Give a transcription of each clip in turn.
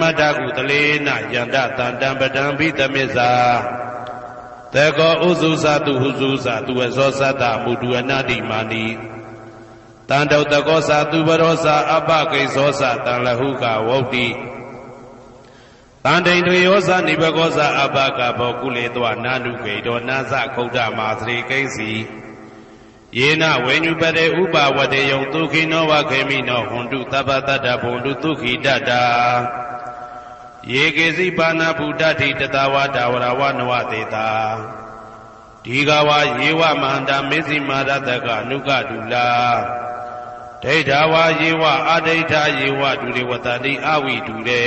မတ္တကုတလေနယန္တတန္တံပဒံဘိသမစ္စာတေကောဥစုသတုဟုစုသသူဝဇောသတ္တမုတုအနာတိမာနိတန္တုတကောသသူဘရောသအပကိသောသတံလဟုကဝုတ်တိတန်တိန်တွေယောဇနိဘကောဇအပကဘောကုလေတောနာနုကေတောနာဇခုဒ္ဓမာသရိကိဉ္စီယေနဝေညုပတေဥပဝတေယံဒုခိနောဝခေမိနောဟွန်တုသဗ္ဗတတ္တဘုံတုဒုခိတတ္တာ ယေကေစီပါဏဗုဒ္ဓတိတတဝါဒါဝရဝနဝတေတာဒီကဝါယေဝမန္တမေဇိမာရတကအနုကဒုလာဒိဋ္ဌဝါယေဝအဒိဋ္ဌယေဝဒုရေဝတတိအဝိဒုရေ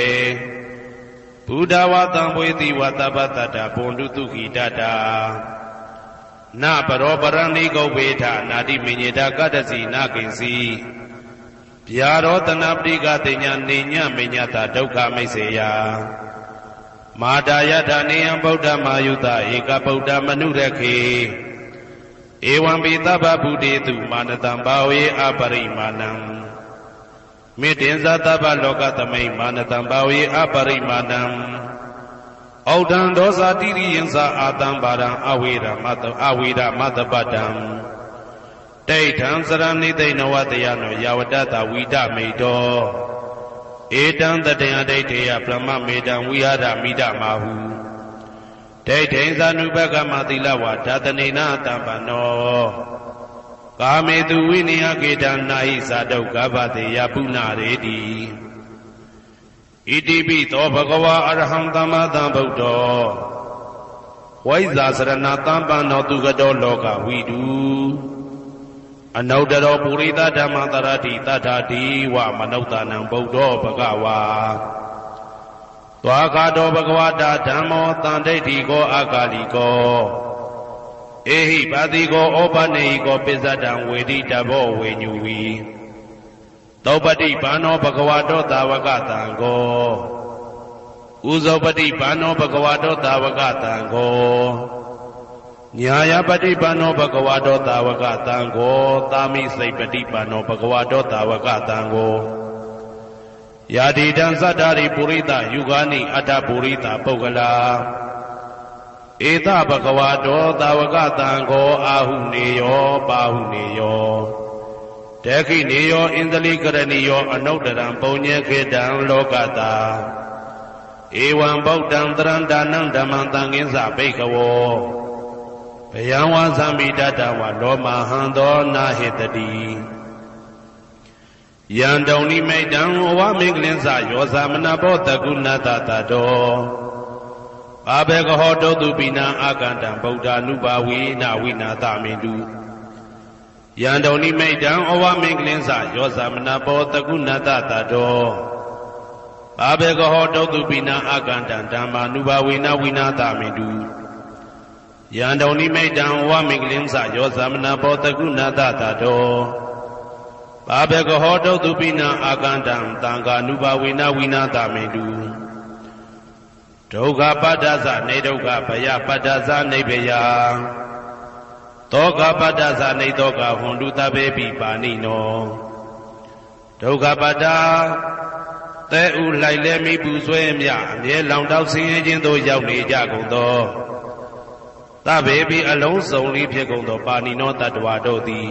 ဘုဒ္ဓဝါတံပွေတိဝတပ္ပတ္တဘုံတုဒုခိတတ္တာနပရောပရဏိကုတ်ဝေထနာတိမညေတာကတ္တစီနာကိဉ္စီ ဗျာရောတနာပရိကတိညာနေညမညတာဒုက္ခမိတ်စေယမာတာယထာနေယံဗုဒ္ဓမာယုတဧကဗုဒ္ဓမနုရခေဧဝံပိသဗ္ဗဗုတေတုမာနတံဘာဝေအပရိမာဏံမေတ္တင်္ဇသဗ္ဗလောကသမိမာနတံဘာဝေအပရိမာဏံဩဒံဒောဇာတိရိယံသာအာတံပါရံအဝေရမတအဝေရမတပတံ ဒိဋ္ဌံစရဏိသိဏဝတယနောယဝတတဝိဒမိတောဧတံတတယဒိဋ္ဌေယပရမမေတံဝိဟာရမိဒမာဟုဒိဋ္ဌိသ ानु ဘကမသီလဝါဓာတနေနာတံပနောကာမေတုဝိနိယကေတံနာဟိသာဒုက္ခဘတေယပုဏ္ဏရေတိဣတိပိသောဘဂဝါအရဟံသမ္မာသမ္ဗုဒ္ဓောဝိဇာစရဏတံပန္နောသူကတောလောကဝိတု အနုတ္တရောပုရိသဓမ္မတရတိတထာတိဝမနုဿာနံဗုဒ္ဓောဘဂဝါသွားခါတော်ဘဂဝတာဓမ္မောတန်ဒိဋ္ဌိကောအာကာလိကောအေဟိပါတိကောဩပနေဟိကောပိစ္ဆတံဝေတိတဘောဝေညူဝီသောပတိဘာနောဘဂဝတောတာဝကတံကိုဥဇောပတိဘာနောဘဂဝတောတာဝကတံကို ညာယပတိဘာနောဘဂဝတောတာဝကတံကိုသာမိစိတ်ပတိဘာနောဘဂဝတောတာဝကတံကိုယာတိတံသတ္တာရိပုရိသယုဂာနိအတ္တပုရိသပုဂ္ဂလာဧသဘဂဝတောတာဝကတံကိုအာဟုနေယောပါဟုနေယောတေခိနေယောဣန္ဒလိကရဏီယောအနုတ္တရံပုံညေခေတံလောကတာဧဝံဗုဒ္ဓံတရံဒါနံဓမ္မံတံငင်းစဘိကဝော ဘယံဝါသံမိတတဝလောမဟံသောနာဟေတတိယံတုံနိမိတံဝမင်္ဂလင်းစယောသမနဘောတကုဏတတတောဘာဘေကဟောတုတုပိနာအာကန္တံဗုဒ္ဓ ानु ဘာဝေနဝိနာသမိတုယံတုံနိမိတံဩဝမင်္ဂလင်းစယောသမနဘောတကုဏတတတောဘာဘေကဟောတုတုပိနာအာကန္တံဓမ္မာနုဘာဝေနဝိနာသမိတု ယံတုံနိမိတံဝမင်္ဂလင်းစယောသမနဘောတကုဏတတတောဘာဘေကဟောတုတုပိနာအာကန္တံတံဃာနုဘာဝေနဝိနာသမိတုဒုက္ခပတ္တသနေဒုက္ခဘယပတ္တသနေဘယသောကပတ္တသနေသောကဟွန်တုတဘေပိပါဏိနောဒုက္ခပတ္တသဲဥလိုက်လဲမိပူဆွဲမြအမြဲလောင်တောက်ဆင်းရဲခြင်းသို့ရောက်နေကြကုန်သော တဘေပိအလုံးစုံလေးဖြစ်ကုန်သောပါဏိနောတတ္တဝါတို့သည်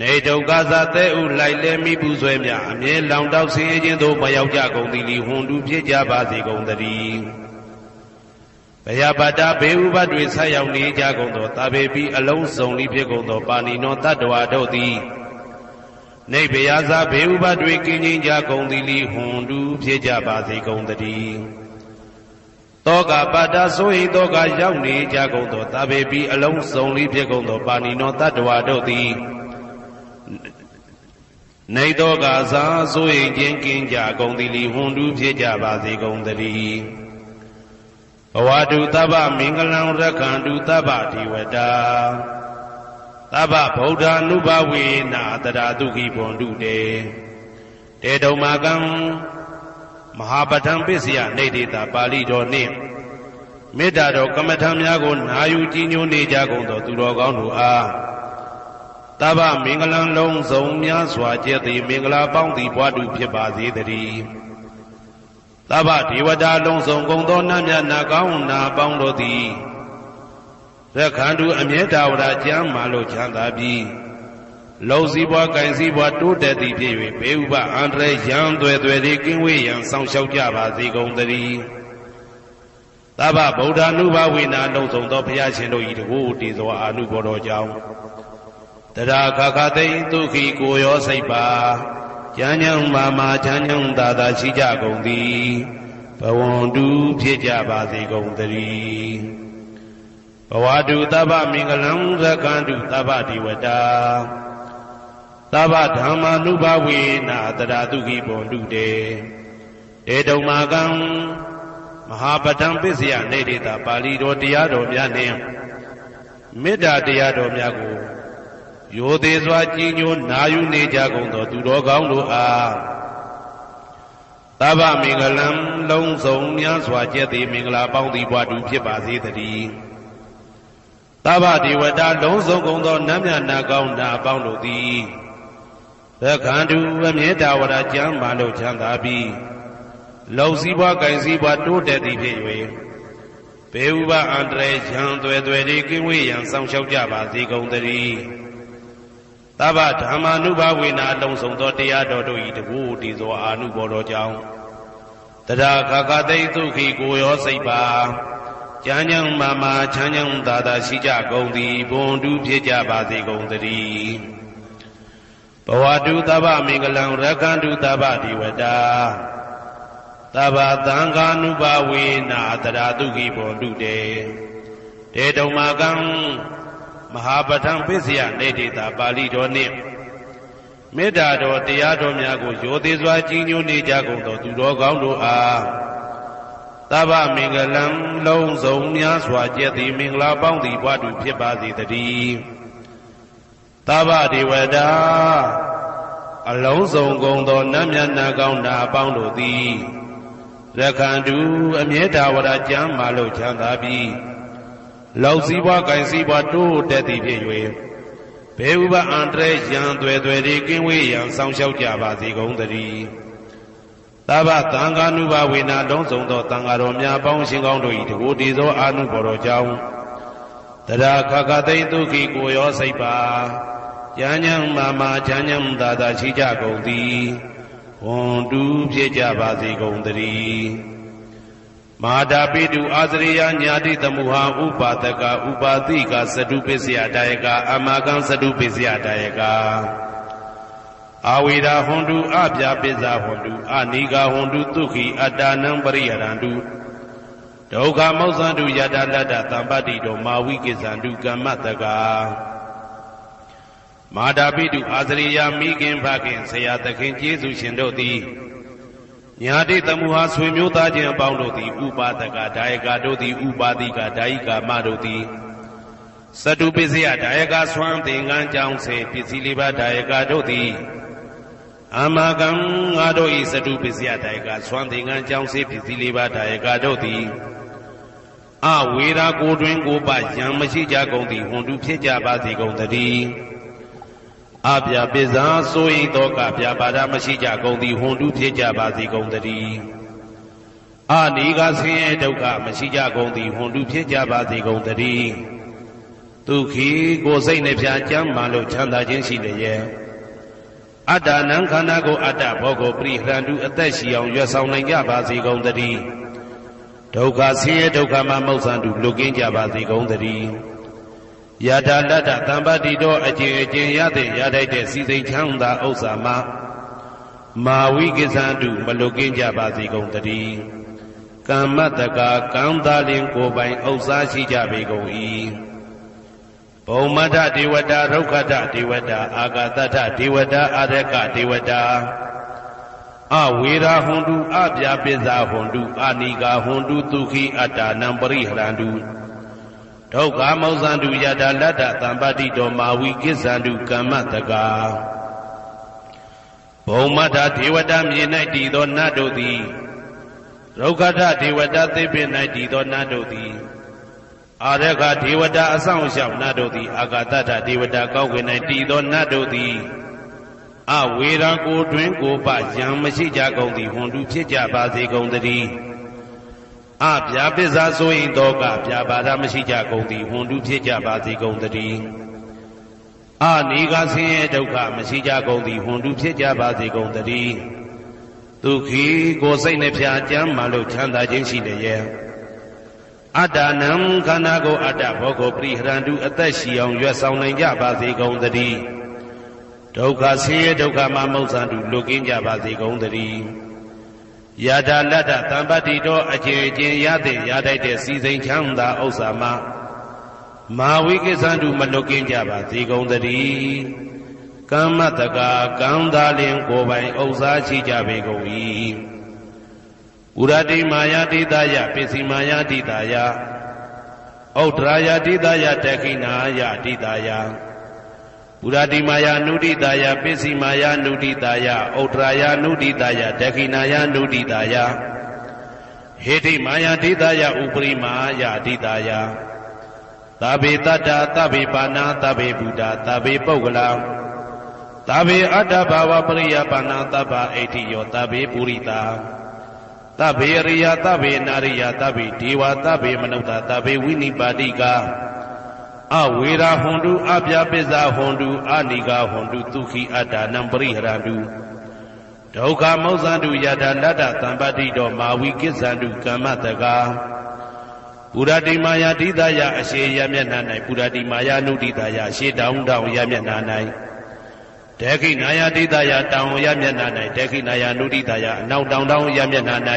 နေဒုက္ခသသဲဥလိုက်လဲမိပူဆွဲမြအမြဲလောင်တောက်ဆင်းရဲခြင်းသို့မရောက်ကြကုန်သည်လီဟွန်တုဖြစ်ကြပါစေကုန်သတည်းဘယပါတာဘေဥပတွေဆက်ရောက်နေကြကုန်သောတာဘေပိအလုံးစုံဤဖြစ်ကုန်သောပါဏိနောတတ္တဝါတို့သည်နေဘယသာဘေဥပတွေကင်းချင်းကြကုန်သည်လီဟွန်တုဖြစ်ကြပါစေကုန်သတည်း တောကပါတာဆိုဟိတောကရောက်နေကြကုန်သောတာဘေပိအလုံးစုံဤဖြစ်ကုန်သောပါဏိနောတတ္တဝါတို့သည်နေသောကစားဆိုရင်ချင်းကင်းကြကုန်သည်လီဟွန်တူးဖြစ်ကြပါစေကုန်သတည်းဘဝတုသဗ္ဗမင်္ဂလံရက္ခန္တုသဗ္ဗဒီဝတာသဗ္ဗဗုဒ္ဓ ानु ဘဝေနာတရာတုခိဘွန်တုတေတေတုံမာကံ မဟာပဋ္ဌံပစ္စယနေတိတာပါဠိတော်နှင့်မေတ္တာတော်ကမ္မထံများကိုနာယူကြည်ညိုနေကြကုန်သောသူတော်ကောင်းတို့အားတဗ္ဗမင်္ဂလံလုံးစုံများစွာကျက်သည်မင်္ဂလာပေါင်းသည်ဘွားတူဖြစ်ပါစေတည်းသဗ္ဗဒေဝတာလုံးစုံကုန်သောနတ်မြတ်နာကောင်းနာပေါင်းတို့သည်ရခန္တုအမြဲတာဝရကျမ်းမာလို့ချမ်းသာပြီး လုံစည်းပွားကင်စည်းပွားတိုးတက်သည်ဖြစ်၍ဘေဥပအန္တရာယ်ရန်သွဲသွဲသည်ကင်းဝေးရန်ဆောင်လျှောက်ကြပါစေကုန်သတည်းသဗ္ဗဗုဒ္ဓ ानु ဘဝိနာလုံးစုံသောဘုရားရှင်တို့၏တကူတည်သောအာနုဘောတော်ကြောင့်တရာခခသိဒုက္ခိကိုရောစိတ်ပါကျမ်းညံမာမာချမ်းညံသာသာရှိကြကုန်သည်ဘဝန္တုဖြစ်ကြပါစေကုန်သတည်းဘဝတုသဗ္ဗမင်္ဂလံရကန္တုသဗ္ဗဒီဝတာ သဗ္ဗဓမ္မာနုဘဝေနာတရာတုခိဘွန်တုတေတေတုံမာကံမဟာပဒံပစ္စယနေတိတာပါဠိတော်တရားတော်များနှင့်မေတ္တာတရားတော်များကိုရိုသေးစွာကြည်ညိုနာယူနေကြကုန်သောသူတော်ကောင်းတို့အားသဗ္ဗမင်္ဂလံလုံးစုံများစွာကျက်သည်မင်္ဂလာပေါင်းသည်ဘွားတူဖြစ်ပါစေတည်းသဗ္ဗဒေဝတာလုံးစုံကုန်သောနတ်မြတ်နာကောင်းနာပေါင်းတို့သည် သက္ခန္တုအမြဲတာဝရကျမ်းမာလို့ချမ်းသာပြီးလုံစည်းပွားကင်စည်းပွားတိုးတက်သည်ဖြစ်၍ဘေဥပအန္တရာယ်ရန်သွဲသွဲဒီကင်းဝေးရန်ဆောင်လျှောက်ကြပါစေကုန်သတည်းသဗ္ဗဓမ္မာနုဘဝေနာအလုံးစုံသောတရားတော်တို့၏တကူတည်သောအာနုဘော်တော်ကြောင့်တရာခခသိဒုက္ခိကိုရောစိတ်ပါကျမ်းညံမာမာချမ်းညံသာသာရှိကြကုန်သည်ဘွန်တုဖြစ်ကြပါစေကုန်သတည်း ဘဝတုသဗ္ဗမင်္ဂလံရကန္တုသဗ္ဗဒီဝတာသဗ္ဗသံဃာနုဘဝေနာတရာတုခိဘွန်တုတေတေတုံမာကံမဟာပဋ္ဌံပစ္စယနေတိတာပါဠိတော်နှင့်မေတ္တာတော်တရားတော်များကိုရိုသေစွာကြီးညိုနေကြကုန်သောသူတော်ကောင်းတို့အားသဗ္ဗမင်္ဂလံလုံးစုံများစွာကျက်သည်မင်္ဂလာပေါင်းသည်ဘွားတူဖြစ်ပါစေတည်း သဗ္ဗဒေဝတာအလုံးစုံကုန်သောနတ်မြတ်နာကောင်းနာအပေါင်းတို့သည်ရခန္တုအမြဲတာဝရကျမ်းမာလို့ချမ်းသာပြီးလောက်စည်းပွားကင်စည်းပွားတိုးတက်သည်ဖြစ်၍ဘေဥပအန္တရရန်သွဲသွဲဒီကင်းဝေးရန်ဆောင်လျှောက်ကြပါစေကုန်သတည်းသဗ္ဗသံဃာနုဘဝေနာလုံးစုံသောတန်ဃာတော်များပေါင်းရှင်ကောင်းတို့၏တကိုယ်တည်သောအာနုဘော်တော်ကြောင့်တရာခခသိဒုက္ခိကိုရောစိတ်ပါ ဉာဏ်ဉံမာမာဉာဏ်ဉံသာသာရှိကြကုန်သည်ဝန်တူဖြစ်ကြပါစေကုန်သတည်းမဟာတာပိတုအာသရိယညာတိတမှုဟာဥပါဒကဥပါတိကသတုပစ္စယတာယကအမကံသတုပစ္စယတာယကအာဝေရာဟွန်တုအပြပိစ္ဆာဟွန်တုအနိကာဟွန်တုဒုက္ခိအတ္တနံပရိယရန္တုဒုက္ခမောဇန္တုယတလတ္တသံပတ္တိတောမာဝိကိစ္ဆန္တုကမ္မတက မာတာပိတုအာသရိယမိခင်ဖခင်ဆရာသခင်ကျေးဇူးရှင်တို့သည်ညာတိတမှုဟာဆွေမျိုးသားချင်းအပေါင်းတို့သည်ဥပါဒကဒါယကတို့သည်ဥပါတိကဒါယိကာမတို့သည်သတုပစ္စယဒါယကဆွမ်းသင်္ကန်းကြောင်းစေပစ္စည်းလေးပါးဒါယကတို့သည်အမကံငါတို့ဤသတုပစ္စယဒါယကဆွမ်းသင်္ကန်းကြောင်းစေပစ္စည်းလေးပါးဒါယကတို့သည်အဝေရာကိုတွင်ကိုပယံမရှိကြကုန်သည်ဟွန်တုဖြစ်ကြပါစေကုန်သတည်း အပြပိဇာဆိုရင်တော့ကပြပါဒမရှိကြကုန်သည်ဟွန်တုဖြစ်ကြပါစေကုန်တည်းအာနိကဆင်းရဲဒုက္ခမရှိကြကုန်သည်ဟွန်တုဖြစ်ကြပါစေကုန်တည်းဒုက္ခိကိုစိတ်နှပြကြမ်းမှလို့ချမ်းသာခြင်းရှိလျက်အတ္တနံခန္ဓာကိုအတ္တဘောကိုပရိဟရန္တုအသက်ရှိအောင်ရွတ်ဆောင်နိုင်ကြပါစေကုန်တည်းဒုက္ခဆင်းရဲဒုက္ခမှမௌဆန္တုလွတ်ကင်းကြပါစေကုန်တည်း ယတာတတ္တတံပတိတော်အကျင့်အကျင့်ရတဲ့ရထိုက်တဲ့စီစိတ်ချမ်းသာဥစ္စာမှာမာဝိကိသန္တုမလုကင်းကြပါစေကုန်တည်းကမ္မတကာကံသားလင်ကိုပိုင်ဥစ္စာရှိကြပေကုန်၏ဘုံမထဒေဝတာရုက္ခတဒေဝတာအာဂတထဒေဝတာအာရကဒေဝတာအဝေရာဟွန်တုအပြာပိဇာဟွန်တုအာနိကာဟွန်တုဒုခိအတ္တနံပရိဟရန္တု ဒုက္ခမောဇန္တုယတာလတ္တသံပတိတော်မာဝီကိစ္ဆန္တုကမ္မတကာဘုံမထဒေဝတာမြေ၌တည်သောနတ်တို့သည်ရုက္ခထဒေဝတာသိပင်၌တည်သောနတ်တို့သည်အာရခဒေဝတာအဆောင်ရှောက်နတ်တို့သည်အာဂတထဒေဝတာကောက်ွယ်၌တည်သောနတ်တို့သည်အဝေရာကိုတွင်ကိုပယံမရှိကြကုန်သည်ဟွန်တုဖြစ်ကြပါစေကုန်သတည်း အဗျာပစ္စာဆိုရင်တော့ကဗျာပါဒမရှိကြကုန်သည်ဟွန်တုဖြစ်ကြပါစေကုန်သတည်းအာနေကဆင်းရဲဒုက္ခမရှိကြကုန်သည်ဟွန်တုဖြစ်ကြပါစေကုန်တည်းဒုက္ခိကိုစိတ်နှဖျားကြမ်းမှလို့ချမ်းသာခြင်းရှိလျက်အတ္တနံခန္ဓာကိုအတ္တဘောကိုပရိဟရန္တုအသက်ရှိအောင်ရွတ်ဆောင်နိုင်ကြပါစေကုန်တည်းဒုက္ခဆင်းရဲဒုက္ခမှမုတ်ဆန်တုလွတ်ကင်းကြပါစေကုန်တည်း ယတာလတ္တတံပတ္တိတော်အကျေချင်းရတဲ့ရတတ်တဲ့စီစိန်ချမ်းသာဥစ္စာမှာမာဝိကိသန္တုမလွတ်ကင်းကြပါစေကုန်သတည်းကမ္မတကာကံသာလင်ကိုယ်ပိုင်ဥစ္စာရှိကြပေကုန်၏ပုရတိမာယာတိတယပစ္စည်းမာယာတိတယဩဒရာယတိတယတခိနာယတိတယ ပုရတိမာယာနုတိတယပစ္စည်းမာယာနုတိတယဩဒရာယနုတိတယတခိနာယနုတိတယဟေတိမာယာတိတယဥပရိမာယတိတယသဗ္ဗေတတ္တာသဗ္ဗေပါဏာသဗ္ဗေဘုဒ္ဓသဗ္ဗေပုဂ္ဂလာသဗ္ဗေအတ္တဘာဝပရိယပါဏာသဗ္ဗအိဋ္ဌိယောသဗ္ဗေပုရိတာသဗ္ဗေရိယသဗ္ဗေနာရိယသဗ္ဗေဒေဝသဗ္ဗေမနုဿသဗ္ဗေဝိနိပါတိက အဝေရာဟွန်တုအပြပိစ္ဆာဟွန်တုအနိကာဟွန်တုဒုက္ခိအတ္တနံပရိဟရန္တုဒုက္ခမောဇန္တုယတာလတ္တသံပတိတော်မာဝိကိစ္ဆန္တုကမ္မတကာပုရတိမာယာတိတယအရှိရမျက်နှာ၌ပုရတိမာယာနုတိတယရှေတောင်းတောင်းရမျက်နှာ၌ဒေခိနာယာတိတယတောင်းရမျက်နှာ၌ဒေခိနာယာနုတိတယအနောက်တောင်းတောင်းရမျက်နှာ၌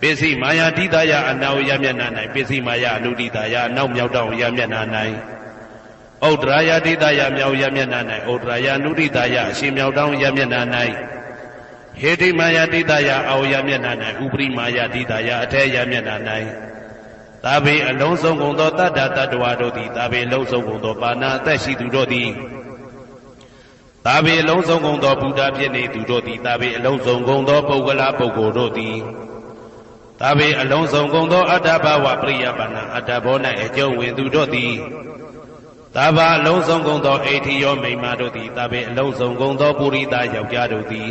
ပိစိမာယာတိတယအနောက်ရမျက်နှာ၌ပိစိမာယာအနုတိတယအနောက်မြောက်တောင်းရမျက်နှာ၌ဩဒရာယာတိတယမြောက်ရမျက်နှာ၌ဩဒရာယာနုတိတယအရှင်မြောက်တောင်းရမျက်နှာ၌ဟေတိမာယာတိတယအောရမျက်နှာ၌ဥပရိမာယာတိတယအထေရမျက်နှာ၌သာဘေအလုံးစုံကုန်သောတတ္တတတ္တဝါတို့သည်သာဘေအလုံးစုံကုန်သောပါဏာအသက်ရှိသူတို့သည်သာဘေအလုံးစုံကုန်သောဘုရားဖြစ်နေသူတို့သည်သာဘေအလုံးစုံကုန်သောပုဂ္ဂလာပုဂ္ဂိုလ်တို့သည် သာဘေအလုံးစုံကုန်သောအတ္တဘဝပရိယပါဏာအတ္တဘော၌အကျုံးဝင်သူတို့သည်သာဘာအလုံးစုံကုန်သောအိဋ္ဌိယောမိမ္မာတို့သည်သာဘေအလုံးစုံကုန်သောပုရိသယောက်ျားတို့သည်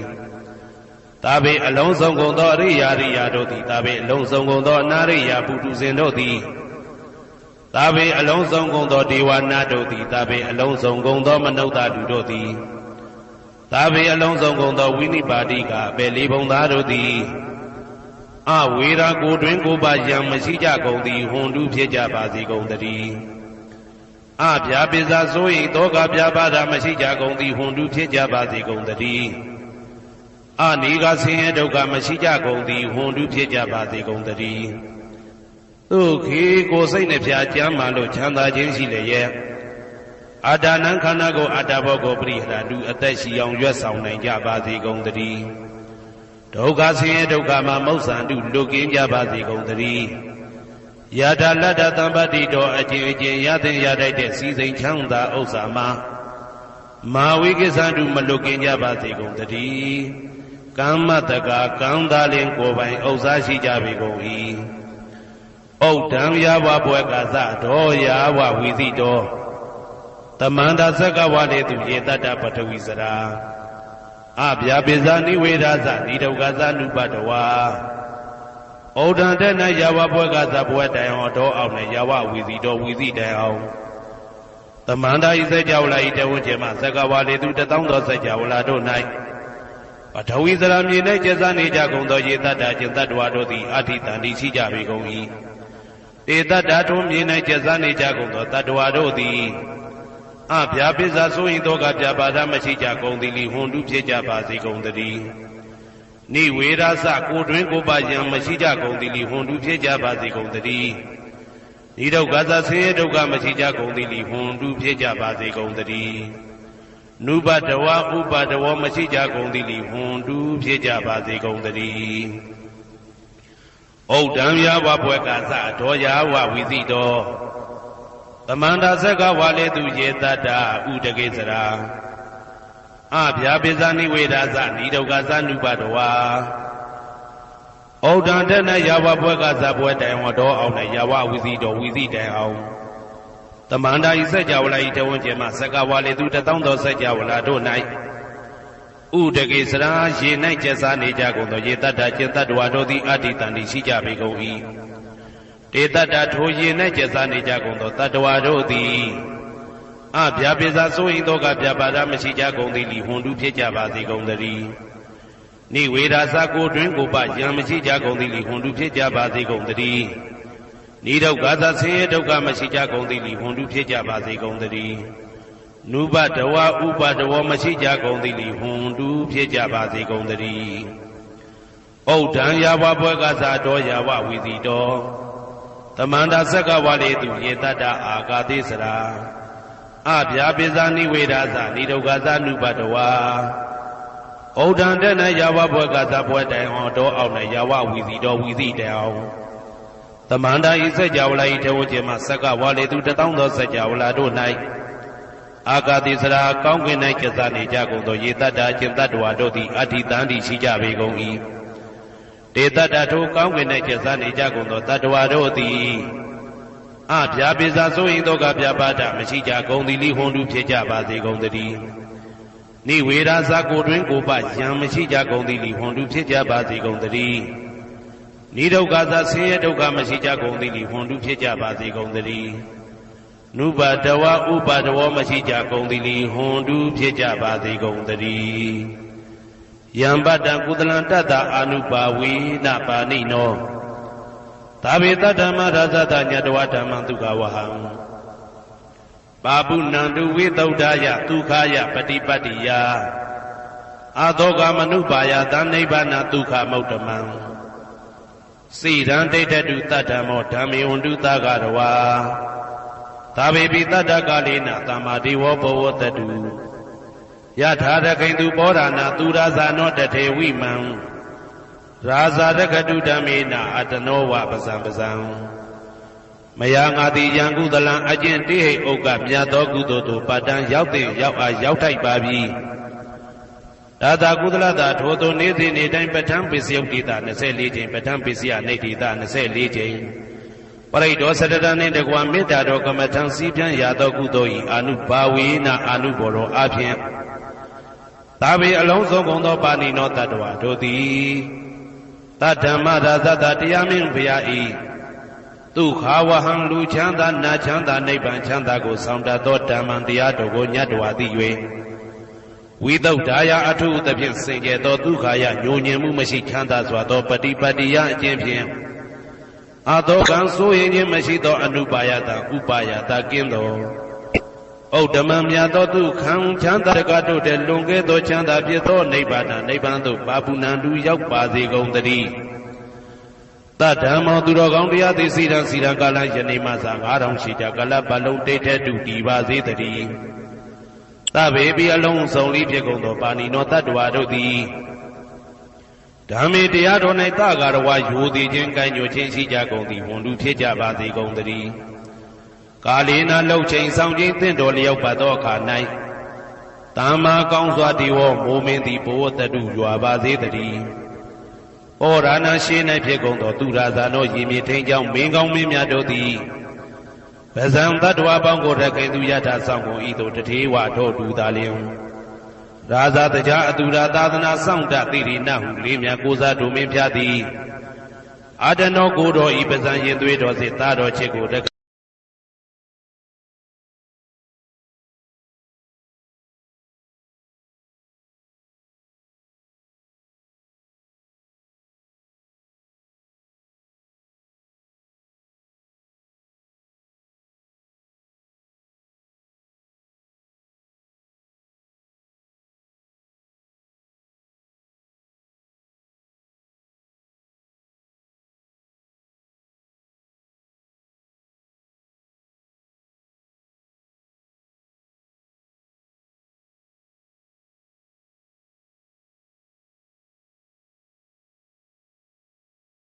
သာဘေအလုံးစုံကုန်သောအရိယာရိယာတို့သည်သာဘေအလုံးစုံကုန်သောအနာရိယာပုထုဇဉ်တို့သည်သာဘေအလုံးစုံကုန်သောဒေဝနာတို့သည်သာဘေအလုံးစုံကုန်သောမနုဿလူတို့သည်သာဘေအလုံးစုံကုန်သောဝိနိပါတိကအပေလေးဘုံသားတို့သည် အဝေရာကိုတွင်ကိုပါယံမရှိကြကုန်သည်ဟွန်တုဖြစ်ကြပါစေကုန်တည်းအဗျာပိဇာဆို၏တောကဗျာပါဒမရှိကြကုန်သည်ဟွန်တုဖြစ်ကြပါစေကုန်တည်းအနိကဆင်းရဲဒုက္ခမရှိကြကုန်သည်ဟွန်တုဖြစ်ကြပါစေကုန်တည်းသူခေကိုစိတ်နှဖျားကြမ်းမှလို့ချမ်းသာခြင်းရှိလျက်အာတာနံခန္ဓာကိုအတ္တဘောကိုပရိဟရတုအသက်ရှိအောင်ရွတ်ဆောင်နိုင်ကြပါစေကုန်တည်း ဒုက္ခဆင်းရဲဒုက္ခမှာမௌဆန္တုလွတ်ကင်းကြပါစေကုန်တည်းယတာလတ္တသံပတ္တိတော်အကျဉ်အကျဉ်ရသင်ရတတ်တဲ့စီစိန်ချမ်းသာဥစ္စာမှာမာဝိကိသန္တုမလွတ်ကင်းကြပါစေကုန်တည်းကမ္မတကာကံသာလင်ကိုယ်ပိုင်ဥစ္စာရှိကြပေကုန်၏ဩဒံရဘဘွယ်ကသဒောယာဝဝီသိတောတမန္တသက္ကဝလေသူယေတတ္တပထဝီစရာ အဗျာပိဇာနိဝေဒသနိဒုက္ခသနုပတဝါဩဒံတဲ့၌ရဝဘွယ်ကသဘွယ်တိုင်အောင်တော့အောင်နဲ့ရဝဝီသိတော်ဝီသိတိုင်အောင်တမန္တဤစကြဝဠာဤတဝန်းကျမသက္ကဝလေသူတသောသောစကြဝဠာတို့၌ပထဝီစရာမြေ၌ကျက်စားနေကြကုန်သောရေတ္တကျင်တ္တဝါတို့သည်အဋ္ဌိတန်တိရှိကြပေကုန်၏တေတ္တထုံးမြေ၌ကျက်စားနေကြကုန်သောတတ္တဝါတို့သည် အဗျာပိဇာဆိုရင်တော့ကပြပါဒမရှိကြကုန်သည်လီဟွန်တုဖြစ်ကြပါစေကုန်တည်းနိဝေရသကိုတွင်ကိုပါယံမရှိကြကုန်သည်လီဟွန်တုဖြစ်ကြပါစေကုန်တည်းဤဒုက္ခသဆင်းရဲဒုက္ခမရှိကြကုန်သည်လီဟွန်တုဖြစ်ကြပါစေကုန်တည်းနုပတဝဥပတဝမရှိကြကုန်သည်လီဟွန်တုဖြစ်ကြပါစေကုန်တည်းဩဒံယဝဘွယ်ကသဒောယဝဝိသိတော သမန္တာဆက်ကဝါလေသူယေတတ္တဥတကေစရာအဗျာပိဇာနိဝေဒာသနိဒုက္ခသနုပတဝါဩဒံတဲ့၌ယာဝဘွဲကဇဘွဲတိုင်ဟောတော်အောင်နဲ့ယာဝဝီစီတော်ဝီစီတိုင်အောင်တမန္တာဤစัจ java လာဤတဝန်းကျဲမှာစက္ကဝါလေသူတသောသောစัจ java လာတို့၌ဥဒကေစရာရေ၌ကျက်စားနေကြကုန်သောရေတ္တကျင်တ္တဝါတို့သည်အတ္တိတန်တိရှိကြပေကုန်၏ တေတ္တထိုရေ၌ကျက်စားနေကြကုန်သောတတ္တဝါတို့သည်အဗျာပိစာဆိုရင်တော့ကဗျာပါဒမရှိကြကုန်သည်လီဟွန်တုဖြစ်ကြပါစေကုန်သတည်းနိဝေဒာစာကိုတွင်ကိုပယံမရှိကြကုန်သည်လီဟွန်တုဖြစ်ကြပါစေကုန်သတည်းနိဒုက္ခသဆင်းရဲဒုက္ခမရှိကြကုန်သည်လီဟွန်တုဖြစ်ကြပါစေကုန်သတည်းနုပတဝဥပတဝမရှိကြကုန်သည်လီဟွန်တုဖြစ်ကြပါစေကုန်သတည်းဩဒံယာဝဘွဲကစားတော်ယာဝဝီစီတော် တမန္တာဆက်ကဝါလေသူယေတတ္တအာကာသေစရာအဗျာပိဇာနိဝေဒာသနိဒုက္ခသနုပတဝါဩဒံတဲ့နဲ့ယာဝဘွဲကစားဘွဲတိုင်အောင်တော်အောင်နဲ့ယာဝဝီစီတော်ဝီစီတိုင်အောင်တမန္တာဤစัจ java လာဤထေဝကျေမဆက်ကဝါလေသူတထောင်သောစัจ java လာတို့၌အာကာတိစရာကောင်းကင်၌ကျစားနေကြကုန်သောယေတ္တာကျင်တ္တဝါတို့သည်အဋ္ဌိတန်တိရှိကြပေကုန်၏ တေတ္တထိုကောင်းကင်၌ကျစားနေကြကုန်သောတတ္တဝါတို့သည်အဗျာပိစာဆိုရင်တော့ကဗျာပါဒမရှိကြကုန်သည်လိဟွန်တုဖြစ်ကြပါစေကုန်တည်းနိဝေဒာဇာကိုတွင်ကိုပယံမရှိကြကုန်သည်လိဟွန်တုဖြစ်ကြပါစေကုန်တည်းနိဒုက္ခသဆင်းရဲဒုက္ခမရှိကြကုန်သည်လိဟွန်တုဖြစ်ကြပါစေကုန်တည်းနုပါတဝဥပါတဝမရှိကြကုန်သည်လိဟွန်တုဖြစ်ကြပါစေကုန်တည်း ယံပတ္တကုသလံတတ္တအာနုပါဝေနပါဏိနောသာဝေတဓမ္မရာဇတညတဝဓမ္မံဒုက္ခဝဟံပါပုဏန္တုဝိသုဒ္ဓယဒုက္ခယပฏิပတ္တိယအာသောကမနုပါယသနိဗ္ဗာနဒုက္ခမௌတ္တမံစိရန်ဒိဋ္ဌတုတတ္တမောဓမ္မေဝန္တုသကရဝါသာဝေပိတတ္တကာလေနသမ္မာဒေဝဘောဝတတု ယထာရခိန်သူပောဓာနာသူရာဇာနောတထေဝိမံရာဇာရကတုဓမ္မေနအတနောဝပဇံပဇံမယာငါတိယံကုသလံအကျင့်တိဟိဥက္ကမြတ်သောကုသိုလ်တို့ပတ္တံရောက်တဲ့ရောက်အားရောက်ထိုက်ပါပြီဒါသာကုသလတာထိုသို့နေ့စဉ်နေ့တိုင်းပဋ္ဌာန်းပိစယုတ်တိတာ24ချိန်ပဋ္ဌာန်းပိစယနေတိတာ24ချိန်ပရိဒောစတတနှင့်တကွာမေတ္တာတော်ကမ္မထံစည်းပြန်ရသောကုသိုလ်ဤအာနုဘာဝေနအာနုဘောရောအဖြင့် သာဝေအလုံးစုံကုန်သောပါဏိနောတတ္တဝါတို့သည်တဓမ္မရာဇတတရားမင်းဘုရားဤဒုက္ခဝဟံလူချမ်းသာနာချမ်းသာနိဗ္ဗာန်ချမ်းသာကိုဆောင်တတ်သောဓမ္မံတရားတော်ကိုညတ်တော်သိ၍ဝိသုဒ္ဓါယအထုသဖြင့်စင်ကြယ်သောဒုက္ခယညိုညင်မှုမရှိချမ်းသာစွာသောပฏิပတ္တိယအကျင့်ဖြင့်အသောကံဆိုရင်ခြင်းမရှိသောအနုပါယတဥပါယတကင်းသော ဩဓမ္မမြတ်သောဒုက္ခံချမ်းသာတကတို့တဲ့လွန်ကဲသောချမ်းသာဖြစ်သောနိဗ္ဗာန်နိဗ္ဗာန်သို့ပါပုဏ္ဏတူရောက်ပါစေကုန်သတည်းတဓမ္မောသူတော်ကောင်းတရားသည်စီရန်စီရန်ကာလယနေ့မှသာ9000ရှိကြကလပတ်လုံးတိတ်ထဲတူတည်ပါစေတည်းသဗ္ဗေပိအလုံးစုံလေးဖြစ်ကုန်သောပါဏိနောတတ္တဝါတို့သည်ဓမ္မေတရားတော်၌တကာရဝယိုသည်ခြင်းကံညွခြင်းရှိကြကုန်သည်ဝန်လူဖြစ်ကြပါစေကုန်သတည်း ကာလေနာလှုပ်ချိန်ဆောင်ခြင်းတင့်တော်လျောက်ပါသောအခါ၌တမ္မာကောင်းစွာဒီဝမိုးမင်းသည်ဘဝတတုရွာပါစေတည်းဩရဏရှိ၌ဖြစ်ကုန်သောသူရာဇာနောရည်မြေထိန်ကြောင့်မင်းကောင်းမင်းများတို့သည်ပဇံတတ္တဝါပေါင်းကိုရခင်သူယထာဆောင်ကုန်ဤသို့တထေဝထောတူသာလျင်ရာဇာတကြားအတူရာသာသနာဆောင်တတိရိနဟုလေးမြတ်ကိုစားဒုမင်းဖျားသည်အာတနောကိုတော်ဤပဇံရင်သွေးတော်စေသားတော်ချစ်ကိုတ